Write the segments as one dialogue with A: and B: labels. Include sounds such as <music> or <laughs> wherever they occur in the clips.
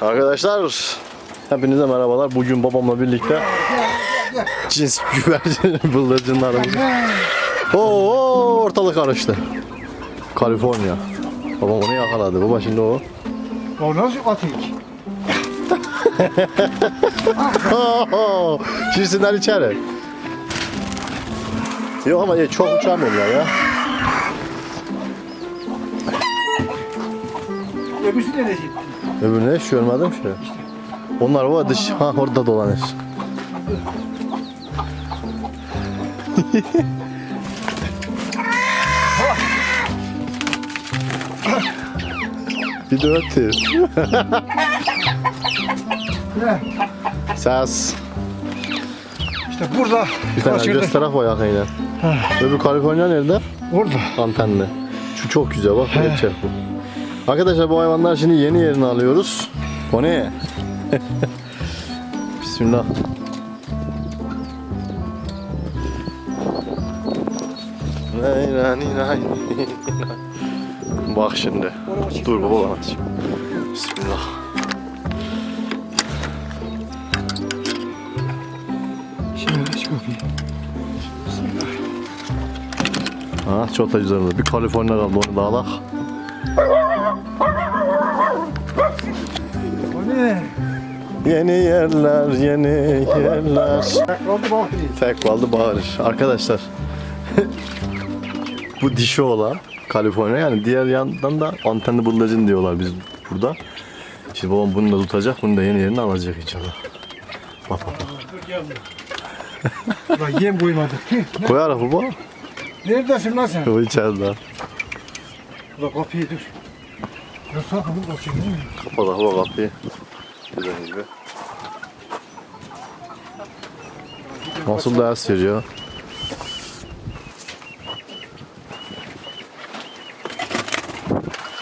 A: Arkadaşlar hepinize merhabalar. Bugün babamla birlikte cins güvercin bıldırcınlarımız. Oo ortalık karıştı. Kaliforniya. Babam onu yakaladı. Baba şimdi o.
B: O nasıl atik?
A: Girsinler <laughs> içeri. Yok ama çok uçamıyorlar ya.
B: Öbürsü nereye gitti?
A: Öbürüne hiç görmedim şey. Onlar var dış. Ha orada dolanır. Bir de ötür. Ses.
B: İşte burada
A: Bir tane
B: kaçırdı.
A: göster koy aynen. Öbür Kaliforniya nerede?
B: Orada.
A: Antenli. Şu çok güzel bak gerçek bu. Arkadaşlar bu hayvanlar şimdi yeni yerini alıyoruz. O ne? <laughs> Bismillah. Bak şimdi. Dur baba aç. Bismillah.
B: Şimdi aç kapıyı.
A: Ha çok da güzel oldu. Bir Kaliforniya kaldı onu da alak.
B: O ne?
A: Yeni yerler, yeni yerler.
B: Oldu bak değil.
A: Tek kaldı bağırır. Arkadaşlar bu dişi olan Kaliforniya yani diğer yandan da antenli bıldırcın diyorlar biz burada. Şimdi babam bunu da tutacak, bunu da yeni yerine alacak inşallah. Bak bak bak.
B: Ulan yem koymadık. Ne? <laughs>
A: Koyarak baba.
B: Neredesin lan sen?
A: O içeride.
B: Ulan kapıyı dur. Sakın bu kaçın değil mi?
A: Kapat hava kapıyı. Güzel gibi. Nasıl da esir ya.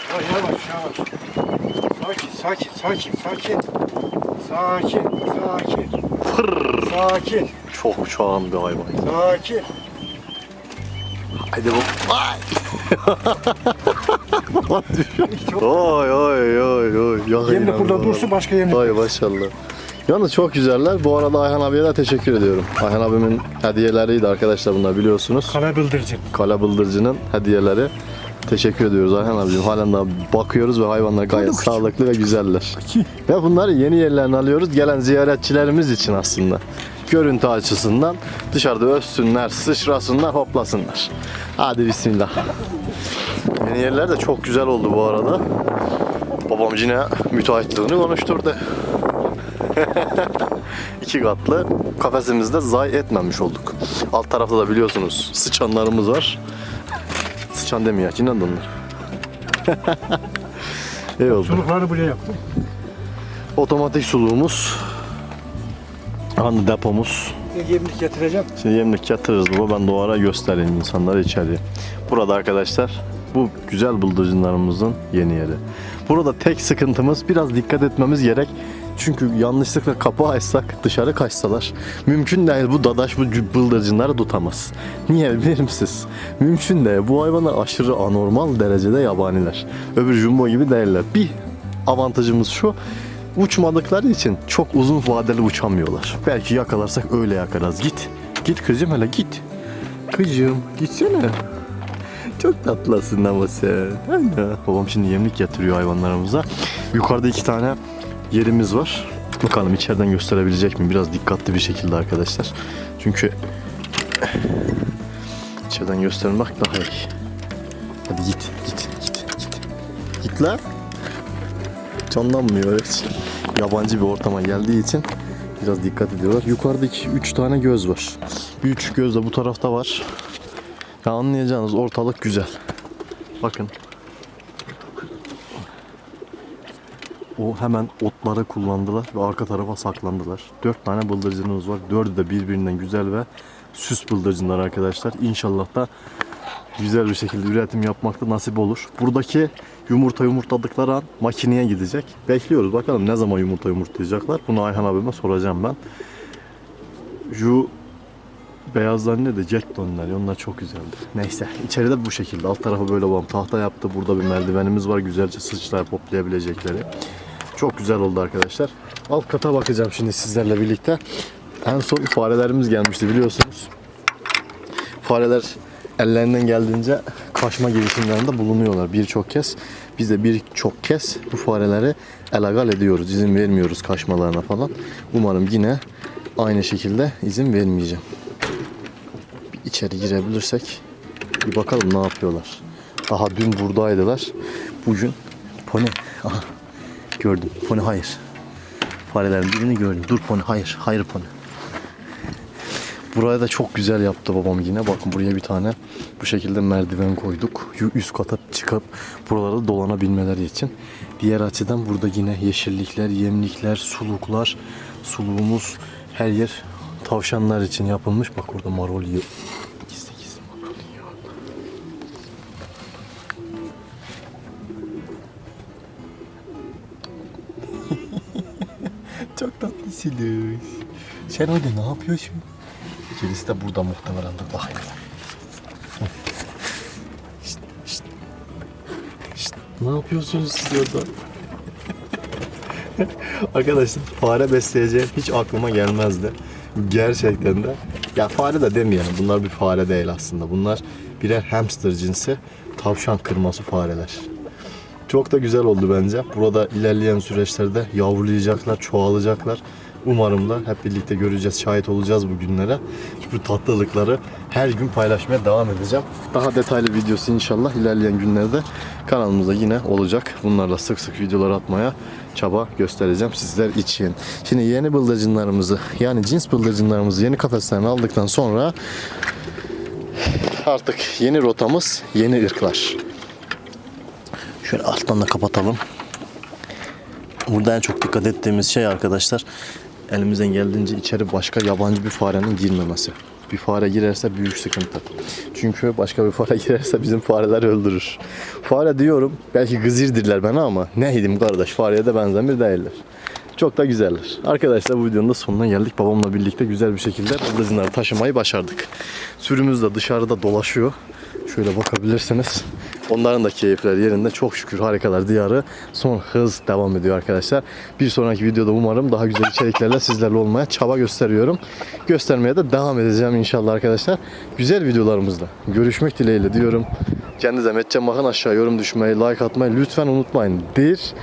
B: Ya yavaş yavaş. Sakin sakin sakin sakin. Sakin sakin.
A: Fırr.
B: Sakin
A: Çok uçağın bir hayvan.
B: sakin.
A: Haydi bu. Ay. <laughs> oy oy oy oy. Yakın
B: Yem de burada dursun başka yem de.
A: Ay maşallah. Yalnız çok güzeller. Bu arada Ayhan abiye de teşekkür ediyorum. Ayhan abimin hediyeleriydi arkadaşlar bunlar biliyorsunuz.
B: Kara bıldırcın.
A: Kala Bıldırcı'nın hediyeleri. Teşekkür ediyoruz Ayhan abicim. Halen daha bakıyoruz ve hayvanlar gayet sağlıklı ve güzeller. Ve bunları yeni yerlerine alıyoruz. Gelen ziyaretçilerimiz için aslında. Görüntü açısından dışarıda össünler, sıçrasınlar, hoplasınlar. Hadi bismillah. Yeni yerler de çok güzel oldu bu arada. Babam yine müteahhitliğini konuşturdu. <laughs> İki katlı kafesimizde zayi etmemiş olduk. Alt tarafta da biliyorsunuz sıçanlarımız var. Sıçan demiyor, de onlar. <laughs> İyi oldu.
B: Sulukları buraya yaptım.
A: Otomatik suluğumuz. Anı depomuz.
B: Yemlik getireceğim.
A: Şimdi yemlik getiririz baba. Ben de o ara göstereyim insanlara içeriye. Burada arkadaşlar bu güzel bıldırcınlarımızın yeni yeri. Burada tek sıkıntımız biraz dikkat etmemiz gerek. Çünkü yanlışlıkla kapı açsak dışarı kaçsalar mümkün değil bu dadaş bu bıldırcınları tutamaz. Niye bilir misiniz? Mümkün değil. Bu hayvanlar aşırı anormal derecede yabaniler. Öbür jumbo gibi değiller. Bir avantajımız şu uçmadıkları için çok uzun vadeli uçamıyorlar. Belki yakalarsak öyle yakalarız. Git. Git kızım hele git. Kızım gitsene. Çok tatlısın ama sen. Ana. Babam şimdi yemlik getiriyor hayvanlarımıza. Yukarıda iki tane yerimiz var. Bakalım içeriden gösterebilecek mi? Biraz dikkatli bir şekilde arkadaşlar. Çünkü içeriden göstermek daha iyi. Hadi git, git, git, git. Git lan canlanmıyor hiç. Yabancı bir ortama geldiği için biraz dikkat ediyorlar. Yukarıdaki 3 tane göz var. Bir üç göz de bu tarafta var. Ya anlayacağınız ortalık güzel. Bakın. O hemen otları kullandılar ve arka tarafa saklandılar. 4 tane bıldırcınımız var. Dördü de birbirinden güzel ve süs bıldırcınlar arkadaşlar. İnşallah da güzel bir şekilde üretim yapmakta nasip olur. Buradaki yumurta yumurtladıkları an makineye gidecek. Bekliyoruz bakalım ne zaman yumurta yumurtlayacaklar. Bunu Ayhan abime soracağım ben. Şu beyazlar ne de Jack Donlar onlar çok güzeldi. Neyse içeride bu şekilde alt tarafı böyle babam tahta yaptı. Burada bir merdivenimiz var güzelce sıçrayıp hoplayabilecekleri. Çok güzel oldu arkadaşlar. Alt kata bakacağım şimdi sizlerle birlikte. En son farelerimiz gelmişti biliyorsunuz. Fareler ellerinden geldiğince kaçma girişimlerinde bulunuyorlar birçok kez. Biz de birçok kez bu fareleri elagal ediyoruz. izin vermiyoruz kaçmalarına falan. Umarım yine aynı şekilde izin vermeyeceğim. Bir içeri girebilirsek bir bakalım ne yapıyorlar. Daha dün buradaydılar. Bugün pony. Aha, gördüm. Pony hayır. Farelerin birini gördüm. Dur pony hayır. Hayır pony. Buraya da çok güzel yaptı babam yine. Bakın buraya bir tane bu şekilde merdiven koyduk. Üst kata çıkıp buralarda dolanabilmeleri için. Diğer açıdan burada yine yeşillikler, yemlikler, suluklar. Suluğumuz her yer tavşanlar için yapılmış. Bak orada marul yiyor. Gizli gizli marul yiyor. <laughs> Çok tatlısınız. Sen orada ne yapıyorsun? Gerisi de burada muhtemelen dur bakayım. Şşt, şşt. Şşt, Ne yapıyorsunuz siz orada? <laughs> Arkadaşlar fare besleyeceğim hiç aklıma gelmezdi. Gerçekten de. Ya fare de demeyelim. Bunlar bir fare değil aslında. Bunlar birer hamster cinsi tavşan kırması fareler. Çok da güzel oldu bence. Burada ilerleyen süreçlerde yavrulayacaklar, çoğalacaklar. Umarım da hep birlikte göreceğiz, şahit olacağız bu günlere. Bu tatlılıkları her gün paylaşmaya devam edeceğim. Daha detaylı videosu inşallah ilerleyen günlerde kanalımızda yine olacak. Bunlarla sık sık videolar atmaya çaba göstereceğim sizler için. Şimdi yeni bıldırcınlarımızı yani cins bıldırcınlarımızı yeni kafeslerine aldıktan sonra artık yeni rotamız yeni ırklar. Şöyle alttan da kapatalım. Burada en çok dikkat ettiğimiz şey arkadaşlar elimizden geldiğince içeri başka yabancı bir farenin girmemesi. Bir fare girerse büyük sıkıntı. Çünkü başka bir fare <laughs> girerse bizim fareler öldürür. Fare diyorum belki gızirdirler bana ama neydim kardeş fareye de benzemir değiller. Çok da güzeller. Arkadaşlar bu videonun da sonuna geldik. Babamla birlikte güzel bir şekilde bıldızınları taşımayı başardık. Sürümüz de dışarıda dolaşıyor. Şöyle bakabilirsiniz. Onların da keyifleri yerinde. Çok şükür harikalar diyarı son hız devam ediyor arkadaşlar. Bir sonraki videoda umarım daha güzel içeriklerle <laughs> sizlerle olmaya çaba gösteriyorum. Göstermeye de devam edeceğim inşallah arkadaşlar. Güzel videolarımızla görüşmek dileğiyle diyorum. Kendinize Metcan bakın aşağı yorum düşmeyi, like atmayı lütfen unutmayın. Bir